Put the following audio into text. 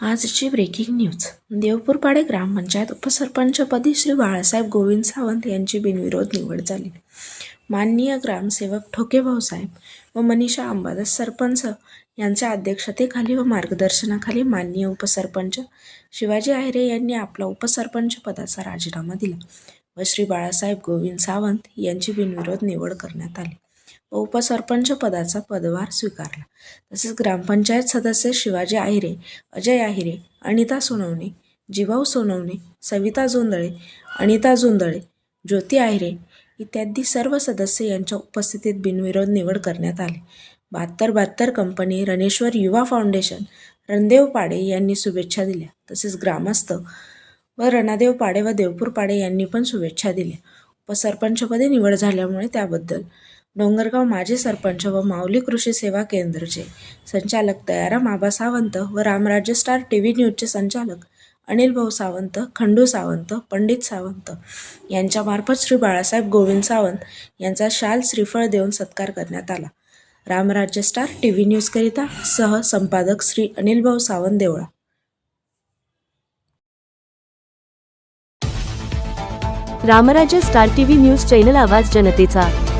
आजची breaking news Devpurpade ग्रामपंचायत उपसरपंचपदी श्री बाळासाहेब गोविंद सावंत यांची बिनविरोध निवड झाली. माननीय ग्रामसेवक ठोके भाऊसाहेब व मनीषा अंबादास सरपंच यांच्या अध्यक्षतेखाली व मार्गदर्शनाखाली माननीय उपसरपंच शिवाजी आहेरे यांनी आपला उपसरपंच पदाचा राजीनामा दिला व श्री बाळासाहेब गोविंद सावंत यांची बिनविरोध निवड करण्यात आली. व उपसरपंच पदाचा पदभार स्वीकारला. तसेच ग्रामपंचायत सदस्य शिवाजी आहिरे अजय आहिरे अनिता सोनवणे जिवाऊ सोनवणे सविता जोंदळे अनिता जोंदळे ज्योती आहिरे इत्यादी सर्व सदस्य यांच्या उपस्थितीत बिनविरोध निवड करण्यात आली. बहात्तर बहात्तर कंपनी रणेश्वर युवा फाउंडेशन रणदेव पाडे यांनी शुभेच्छा दिल्या. तसेच ग्रामस्थ व रणादेव पाडे व देवपूर पाडे यांनी पण शुभेच्छा दिल्या. उपसरपंचपदी निवड झाल्यामुळे त्याबद्दल डोंगरगाव माजी सरपंच व माऊली कृषी सेवा केंद्रचे संचालक दयाराम आबा सावंत व रामराज्य स्टार टी व्ही न्यूजचे संचालक अनिल भाऊ सावंत खंडू सावंत पंडित सावंत यांच्यामार्फत श्री बाळासाहेब गोविंद सावंत यांचा शाल श्रीफळ देऊन सत्कार करण्यात आला. रामराज्य स्टार टी व्ही न्यूजकरिता सह संपादक Shri Anil Bhau Sawant Deola. Ramrajya star T V news channel आवाज जनतेचा.